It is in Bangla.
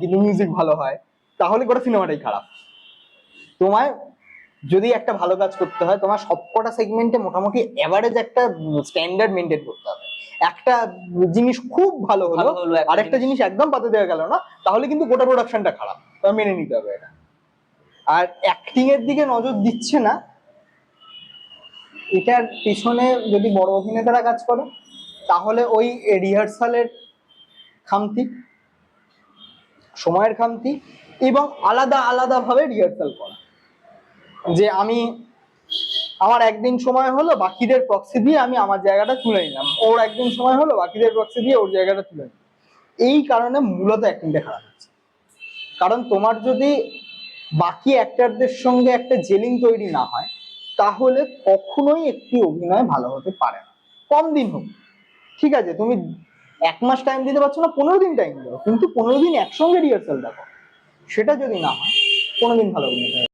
কিন্তু মিউজিক ভালো হয় তাহলে গোটা সিনেমাটাই খারাপ। তোমায় যদি একটা ভালো কাজ করতে হয় তোমার সবকটা সেগমেন্টে মোটামুটি এভারেজ একটা স্ট্যান্ডার্ড মেনটেন করতে হবে। একটা জিনিস খুব ভালো হলো আরেকটা জিনিস। একদম পাতে দেওয়া গেল না তাহলে কিন্তু গোটা প্রোডাকশনটা খারাপ। তোমার মেনে নিতে হবে এটা। আর অ্যাক্টিং এর দিকে নজর দিচ্ছে না এটার পিছনে যদি বড় অভিনেতারা কাজ করে তাহলে ওই রিহার্সালের খামতি সময়ের খামতি এবং আলাদা আলাদা ভাবে রিহার্সাল করা। যে আমি, আমার একদিন সময় হলো, বাকিদের প্রক্সি দিয়ে আমি আমার জায়গাটা তুলে নিলাম। ওর একদিন সময় হলো, বাকিদের প্রক্সি দিয়ে ওর জায়গাটা তুলে নিলাম। এই কারণে মূলত অ্যাক্টিংটা খারাপ হচ্ছে। কারণ তোমার যদি বাকি অ্যাক্টারদের সঙ্গে একটা জেলিং তৈরি না হয়, তাহলে কখনোই একটি অভিনয় ভালো হতে পারে না। কম দিন হোক। ঠিক আছে, তুমি এক মাস টাইম দিতে পারছ না, পনেরো দিন টাইম দাও কিন্তু পনেরো দিন একসঙ্গে রিহার্সাল দেখো সেটা যদি না হয় কোনোদিন ভালো অভিনয় হবে না।